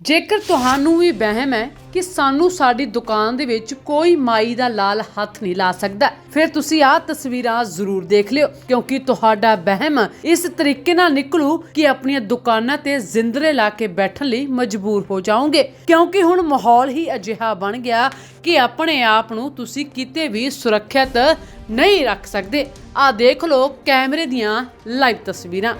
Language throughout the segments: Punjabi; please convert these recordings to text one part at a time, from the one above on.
ਜੇਕਰ ਤੁਹਾਨੂੰ ਵੀ ਵਹਿਮ ਹੈ ਕਿ ਸਾਨੂੰ ਸਾਡੀ ਦੁਕਾਨ ਦੇ ਵਿੱਚ ਕੋਈ ਮਾਈ ਦਾ ਲਾਲ ਹੱਥ ਨਹੀਂ ਲਾ ਸਕਦਾ, ਫਿਰ ਤੁਸੀਂ ਆਹ ਤਸਵੀਰਾਂ ਜ਼ਰੂਰ ਦੇਖ ਲਿਓ, ਕਿਉਂਕਿ ਤੁਹਾਡਾ ਵਹਿਮ ਇਸ ਤਰੀਕੇ ਨਾਲ ਨਿਕਲੂ ਕਿ ਆਪਣੀਆਂ ਦੁਕਾਨਾਂ ਤੇ ਜ਼ਿੰਦਰੇ ਲਾ ਕੇ ਬੈਠਣ ਲਈ ਮਜਬੂਰ ਹੋ ਜਾਓਗੇ। ਕਿਉਂਕਿ ਹੁਣ ਮਾਹੌਲ ਹੀ ਅਜਿਹਾ ਬਣ ਗਿਆ ਕਿ ਆਪਣੇ ਆਪ ਨੂੰ ਤੁਸੀਂ ਕਿਤੇ ਵੀ ਸੁਰੱਖਿਅਤ ਨਹੀਂ ਰੱਖ ਸਕਦੇ। ਆ ਦੇਖ ਲਓ ਕੈਮਰੇ ਦੀਆਂ ਲਾਈਵ ਤਸਵੀਰਾਂ।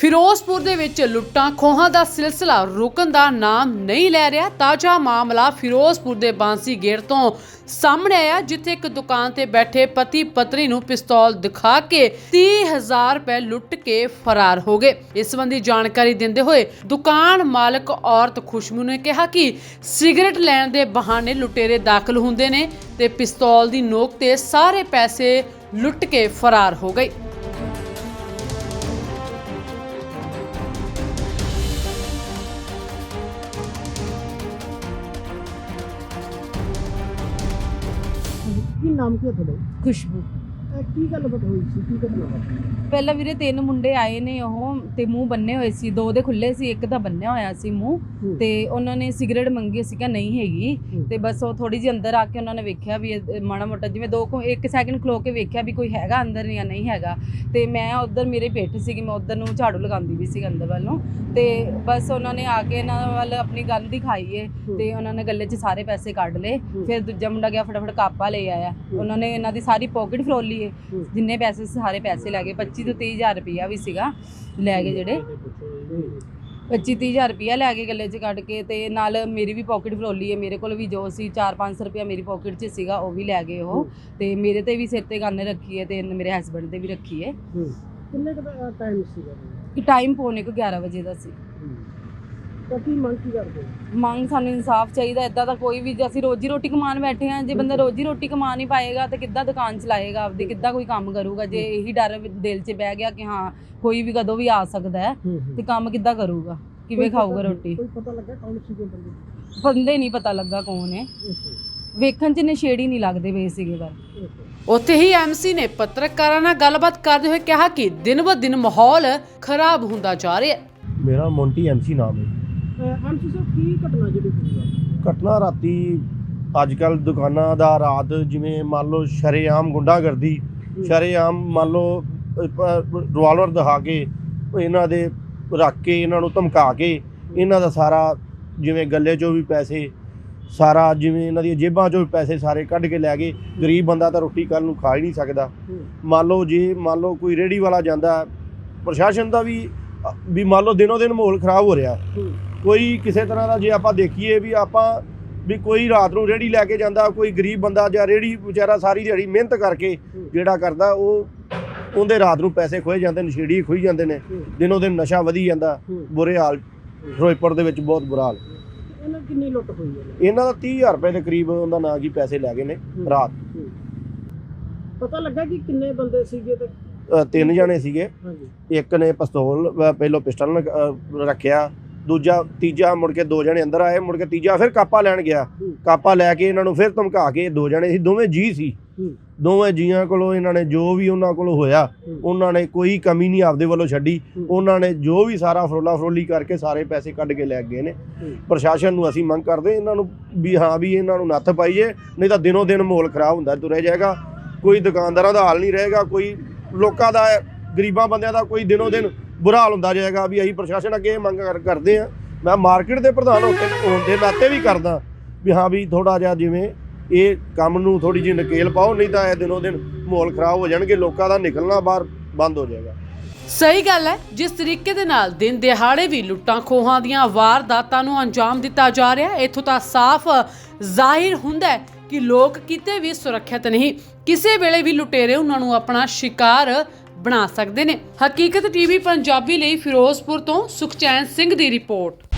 ਫਿਰੋਜ਼ਪੁਰ ਦੇ ਵਿੱਚ ਲੁੱਟਾਂ ਖੋਹਾਂ ਦਾ ਸਿਲਸਿਲਾ ਰੁਕਣ ਦਾ ਨਾਮ ਨਹੀਂ ਲੈ ਰਿਹਾ। ਤਾਜ਼ਾ ਮਾਮਲਾ ਫਿਰੋਜ਼ਪੁਰ ਦੇ ਬਾਂਸੀ ਗੇਟ ਤੋਂ ਸਾਹਮਣੇ ਆਇਆ, ਜਿੱਥੇ ਇੱਕ ਦੁਕਾਨ ਤੇ ਬੈਠੇ ਪਤੀ ਪਤਨੀ ਨੂੰ ਪਿਸਤੌਲ ਦਿਖਾ ਕੇ 30000 ਰੁਪਏ ਲੁੱਟ ਕੇ ਫਰਾਰ ਹੋ ਗਏ। ਇਸ ਸੰਬੰਧੀ ਜਾਣਕਾਰੀ ਦਿੰਦੇ ਹੋਏ ਦੁਕਾਨ ਮਾਲਕ ਔਰਤ ਖੁਸ਼ਬੂ ਨੇ ਕਿਹਾ ਕਿ ਸਿਗਰਟ ਲੈਣ ਦੇ ਬਹਾਨੇ ਲੁਟੇਰੇ ਦਾਖਲ ਹੁੰਦੇ ਨੇ ਤੇ ਪਿਸਤੌਲ ਦੀ ਨੋਕ ਤੇ ਸਾਰੇ ਪੈਸੇ ਲੁੱਟ ਕੇ ਫਰਾਰ ਹੋ ਗਏ। ਕੀ ਨਾਮ ਕੀ ਹੈ ਤੁਹਾਡਾ? ਖੁਸ਼ਬੂ। ਕੀ ਗੱਲਬਾਤ ਹੋਈ ਸੀ ਕੀ ਘਟਨਾ ਵਾਪਰੀ ਪਹਿਲਾਂ ਵੀਰੇ ਤਿੰਨ ਮੁੰਡੇ ਆਏ ਨੇ ਉਹ ਤੇ ਮੂੰਹ ਬੰਨੇ ਹੋਏ ਸੀ ਦੋ ਦੇ ਖੁੱਲੇ ਸੀ ਇੱਕ ਦਾ ਬੰਨਿਆ ਹੋਇਆ ਸੀ ਮੂੰਹ ਹੂੰ। ਤੇ ਉਹਨਾਂ ਨੇ ਸਿਗਰਟ ਮੰਗੀ ਸੀ ਕਿ ਨਹੀਂ ਹੈਗੀ ਹੂੰ। ਤੇ ਬਸ ਉਹ ਥੋੜੀ ਜਿਹੀ ਅੰਦਰ ਆ ਕੇ ਉਹਨਾਂ ਨੇ ਵੇਖਿਆ ਵੀ ਇਹ ਮਾੜਾ ਮੋਟਾ ਜਿਵੇਂ ਦੋ ਕੁ ਇੱਕ ਸੈਕਿੰਡ ਖਲੋ ਕੇ ਵੇਖਿਆ ਵੀ ਕੋਈ ਹੈਗਾ ਅੰਦਰ ਜਾਂ ਨਹੀਂ ਹੈਗਾ ਤੇ ਮੈਂ ਉਧਰ ਮੇਰੇ ਬੈਠੀ ਸੀਗੀ ਮੈਂ ਉਧਰ ਨੂੰ ਝਾੜੂ ਲਗਾਉਂਦੀ ਵੀ ਸੀ ਅੰਦਰ ਵੱਲ ਤੇ ਬਸ ਉਹਨਾਂ ਨੇ ਆ ਕੇ ਇਹਨਾਂ ਵੱਲ ਆਪਣੀ ਗੱਲ ਦਿਖਾਈ ਏ ਹੂੰ। ਤੇ ਉਹਨਾਂ ਨੇ ਗੱਲੇ 'ਚ ਸਾਰੇ ਪੈਸੇ ਕੱਢ ਲਏ ਹੂੰ। ਫਿਰ ਦੂਜਾ ਮੁੰਡਾ ਗਿਆ ਫਟਾਫਟ ਕਾਪਾ ਲੈ ਆਇਆ ਹੂੰ। ਉਹਨਾਂ ਨੇ ਇਹਨਾਂ ਦੀ ਸਾਰੀ ਪਾਕਟ ਫਰੋਲੀ ਹੂੰ। ਜਿੰਨੇ ਪੈਸੇ ਸੀ ਸਾਰੇ ਪੈਸੇ ਲੈ ਗਏ। 25 ਤੋਂ 30000 ਰੁਪਇਆ ਵੀ ਸੀਗਾ ਲੈ ਗਏ ਜਿਹੜੇ। 25 30000 ਰੁਪਇਆ ਲੈ ਕੇ ਗੱਲੇ 'ਚ ਕੱਢ ਕੇ ਤੇ ਨਾਲ ਮੇਰੀ ਵੀ ਪਾਕਟ ਫਰੋਲੀ ਹੈ। ਮੇਰੇ ਕੋਲ ਵੀ ਜੋ ਸੀ 4-500 ਰੁਪਇਆ ਮੇਰੀ ਪਾਕਟ 'ਚ ਸੀਗਾ ਉਹ ਵੀ ਲੈ ਗਏ ਉਹ। ਤੇ ਮੇਰੇ ਤੇ ਵੀ ਸਿਰ ਤੇ ਗੰਨ ਰੱਖੀ ਹੈ ਤੇ ਮੇਰੇ ਹਸਬੰਡ ਤੇ ਵੀ ਰੱਖੀ ਹੈ। ਕਿੰਨੇ ਟਾਈਮ ਸੀਗਾ? ਕਿ ਟਾਈਮ ਪੌਣੇ ਕੁ 11 ਵਜੇ ਦਾ ਸੀ। ਤਾਂ ਕੀ ਮੰਗ ਕੀ ਕਰਦੇ ਹੋ? ਮੰਗ ਸਾਨੂੰ ਇਨਸਾਫ ਚਾਹੀਦਾ ਇਦਾਂ ਦਾ ਕੋਈ ਵੀ ਜੇ ਅਸੀਂ ਰੋਜੀ ਰੋਟੀ ਕਮਾਉਣ ਬੈਠੇ ਹਾਂ ਜੇ ਬੰਦਾ ਰੋਜੀ ਰੋਟੀ ਕਮਾ ਨਹੀਂ ਪਾਏਗਾ ਤਾਂ ਕਿੱਦਾਂ ਦੁਕਾਨ ਚਲਾਏਗਾ ਆਪਦੀ ਕਿੱਦਾਂ ਕੋਈ ਕੰਮ ਕਰੂਗਾ? ਜੇ ਇਹੀ ਡਰ ਦਿਲ 'ਚ ਬਹਿ ਗਿਆ ਕਿ ਹਾਂ ਕੋਈ ਵੀ ਕਦੋਂ ਵੀ ਆ ਸਕਦਾ ਹੈ ਤੇ ਕੰਮ ਕਿੱਦਾਂ ਕਰੂਗਾ? ਕੋਈ ਕਿਵੇਂ ਪਤਾ- ਖਾਊਗਾ ਰੋਟੀ? ਕੋਈ ਪਤਾ ਲੱਗਾ ਕੌਣ ਸੀ ਕੋਈ ਬੰਦੇ? ਬੰਦੇ ਨਹੀਂ ਪਤਾ ਲੱਗਾ ਕੌਣ ਹੈ। ਵੇਖਣ 'ਚ ਨਸ਼ੇੜੀ ਨਹੀਂ ਲੱਗਦੇ ਵੇ ਸੀਗੇ ਪਰ ਉੱਥੇ ਹੀ ਐਮਸੀ ਨੇ ਪੱਤਰਕਾਰਾਂ ਨਾਲ ਗੱਲਬਾਤ ਕਰਦੇ ਹੋਏ ਕਿਹਾ ਕਿ ਦਿਨ ਬ ਦਿਨ ਮਾਹੌਲ ਖਰਾਬ ਹੁੰਦਾ ਜਾ ਰਿਹਾ ਹੈ। ਮੇਰਾ ਮੌਂਟੀ ਐਮਸੀ ਨਾਮ ਹੈ। ਐਮਸੀ ਸਾਹਿਬ ਕੀ ਘਟਨਾ ਜਿਹੜੀ ਹੋਈ ਆ। ਘਟਨਾ ਰਾਤੀ ਅੱਜ ਕੱਲ ਦੁਕਾਨਾਂ ਦਾ ਰਾਤ ਜਿਵੇਂ ਮੰਨ ਲਓ ਸ਼ਰੇਆਮ ਗੁੰਡਾਗਰਦੀ ਸ਼ਰੇਆਮ ਮੰਨ ਲਓ ਰਿਵਾਲਵਰ ਦਿਖਾ ਕੇ ਇਹਨਾਂ ਦੇ ਰੱਖ ਕੇ ਇਹਨਾਂ ਨੂੰ ਧਮਕਾ ਕੇ ਇਹਨਾਂ ਦਾ ਸਾਰਾ ਜਿਵੇਂ ਗੱਲੇ 'ਚੋਂ ਵੀ ਪੈਸੇ ਸਾਰਾ ਜਿਵੇਂ ਇਹਨਾਂ ਦੀਆਂ ਜੇਬਾਂ 'ਚੋਂ ਪੈਸੇ ਸਾਰੇ ਕੱਢ ਕੇ ਲੈ ਗਏ। ਗਰੀਬ ਬੰਦਾ ਤਾਂ ਰੋਟੀ ਕੱਲ ਨੂੰ ਖਾ ਹੀ ਨਹੀਂ ਸਕਦਾ। ਮੰਨ ਲਓ ਜੇ ਮੰਨ ਲਓ ਕੋਈ ਰੇੜੀ ਵਾਲਾ ਜਾਂਦਾ ਪ੍ਰਸ਼ਾਸਨ ਦਾ ਵੀ ਵੀ ਮੰਨ ਲਓ ਦਿਨੋ ਦਿਨ ਮਾਹੌਲ ਖਰਾਬ ਹੋ ਰਿਹਾ। ਕੋਈ ਕਿਸੇ ਤਰ੍ਹਾਂ ਦਾ ਜੇ ਆਪਾਂ ਦੇਖੀਏ ਵੀ ਆਪਾਂ ਵੀ ਕੋਈ ਰਾਤ ਨੂੰ ਰੇੜੀ ਲੈ ਕੇ ਜਾਂਦਾ ਕੋਈ ਗਰੀਬ ਬੰਦਾ ਜਾਂ ਰੇੜੀ ਵਿਚਾਰਾ ਸਾਰੀ ਦਿਹਾੜੀ ਮਿਹਨਤ ਕਰਕੇ। ਜਿਹੜਾ ਕਰਦਾ ਉਹ ਉਹਦੇ ਰਾਤ ਨੂੰ ਪੈਸੇ ਖੋਏ ਜਾਂਦੇ ਨਸ਼ੇੜੀ ਖੋਈ ਜਾਂਦੇ ਨੇ। ਦਿਨੋ ਦਿਨ ਨਸ਼ਾ ਵਧੀ ਜਾਂਦਾ। ਬੁਰੇ ਹਾਲ ਫਿਰੋਜ਼ਪੁਰ ਦੇ ਵਿੱਚ ਬਹੁਤ ਬੁਰਾ ਹਾਲ ਇਹਨਾਂ ਕਿੰਨੀ ਲੁੱਟ ਹੋਈ ਹੈ ਇਹਨਾਂ ਦਾ 30000 ਰੁਪਏ ਦੇ ਕਰੀਬ ਉਹਦਾ ਨਾਂ ਕੀ ਪੈਸੇ ਲੈ ਗਏ ਨੇ। ਰਾਤ। ਪਤਾ ਲੱਗਾ ਕਿ ਕਿੰਨੇ ਬੰਦੇ ਸੀਗੇ ਤੇ ਤਿੰਨ ਜਣੇ ਸੀਗੇ। ਇੱਕ ਨੇ ਪਿਸਤੌਲ ਪਹਿਲੋਂ ਪਿਸਟਲ ਰੱਖਿਆ। ਦੂਜਾ ਤੀਜਾ ਮੁੜ ਕੇ ਦੋ ਜਣੇ ਅੰਦਰ ਆਏ। ਮੁੜ ਕੇ ਤੀਜਾ ਫਿਰ ਕਾਪਾ ਲੈਣ ਗਿਆ। ਕਾਪਾ ਲੈ ਕੇ ਇਹਨਾਂ ਨੂੰ ਫਿਰ ਧਮਕਾ ਕੇ ਦੋ ਜਣੇ ਸੀ। ਦੋਵੇਂ ਜੀ ਸੀ। ਦੋਵੇਂ ਜੀਆਂ ਕੋਲੋਂ ਇਹਨਾਂ ਨੇ ਜੋ ਵੀ ਉਹਨਾਂ ਕੋਲੋਂ ਹੋਇਆ। ਉਹਨਾਂ ਨੇ ਕੋਈ ਕਮੀ ਨਹੀਂ ਆਪਦੇ ਵੱਲੋਂ ਛੱਡੀ। ਉਹਨਾਂ ਨੇ ਜੋ ਵੀ ਸਾਰਾ ਫਰੋਲਾ ਫਰੋਲੀ ਕਰਕੇ ਸਾਰੇ ਪੈਸੇ ਕੱਢ ਕੇ ਲੈ ਗਏ ਨੇ। ਪ੍ਰਸ਼ਾਸਨ ਨੂੰ ਅਸੀਂ ਮੰਗ ਕਰਦੇ ਇਹਨਾਂ ਨੂੰ ਵੀ ਹਾਂ ਵੀ ਇਹਨਾਂ ਨੂੰ ਨੱਥ ਪਾਈਏ। ਨਹੀਂ ਤਾਂ ਦਿਨੋ ਦਿਨ ਮਾਹੌਲ ਖਰਾਬ ਹੁੰਦਾ ਤੁਰਿਆ ਜਾਏਗਾ। ਕੋਈ ਦੁਕਾਨਦਾਰਾਂ ਦਾ ਹਾਲ ਨਹੀਂ ਰਹੇਗਾ। ਕੋਈ ਲੋਕਾਂ ਦਾ, ਗਰੀਬਾਂ ਬੰਦਿਆਂ ਦਾ ਕੋਈ ਦਿਨੋ ਦਿਨ ਬੁਰਾ ਹਾਲ ਹੁੰਦਾ ਜਾਏਗਾ ਵੀ ਅਸੀਂ ਪ੍ਰਸ਼ਾਸਨ ਅੱਗੇ ਇਹ ਮੰਗ ਕਰਦੇ ਆ ਮੈਂ ਮਾਰਕੀਟ ਦੇ ਪ੍ਰਧਾਨ ਹੋਣ ਦੇ- ਨਾਤੇ ਵੀ ਕਰਦਾ ਵੀ ਹਾਂ ਵੀ ਥੋੜਾ ਜਿਹਾ ਜਿਵੇਂ ਇਹ ਕੰਮ ਨੂੰ ਥੋੜੀ ਜਿਹੀ ਨਕੇਲ ਪਾਓ, ਨਹੀਂ ਤਾਂ ਇਹ ਦਿਨੋ ਦਿਨ ਮਾਹੌਲ ਖਰਾਬ ਹੋ ਜਾਣਗੇ, ਲੋਕਾਂ ਦਾ ਨਿਕਲਣਾ ਬਾਹਰ ਬੰਦ ਹੋ ਜਾਏਗਾ। ਸਹੀ ਗੱਲ ਹੈ, ਜਿਸ ਤਰੀਕੇ ਦੇ ਨਾਲ ਦਿਨ ਦਿਹਾੜੇ ਵੀ ਲੁੱਟਾਂ ਖੋਹਾਂ ਦੀਆਂ ਵਾਰਦਾਤਾਂ ਨੂੰ ਅੰਜਾਮ ਦਿੱਤਾ ਜਾ ਰਿਹਾ ਇੱਥੋਂ ਤਾਂ ਸਾਫ਼ ਜ਼ਾਹਿਰ ਹੁੰਦਾ ਹੈ ਕਿ ਲੋਕ ਕਿਤੇ ਵੀ ਸੁਰੱਖਿਅਤ ਨਹੀਂ। ਕਿਸੇ ਵੇਲੇ ਵੀ ਲੁਟੇਰੇ ਉਹਨਾਂ ਨੂੰ ਆਪਣਾ ਸ਼ਿਕਾਰ ਬਣਾ ਸਕਦੇ ਨੇ। ਹਕੀਕਤ ਟੀਵੀ ਪੰਜਾਬੀ ਲਈ ਫਿਰੋਜ਼ਪੁਰ ਤੋਂ ਸੁਖਚੈਨ ਸਿੰਘ ਦੀ ਰਿਪੋਰਟ।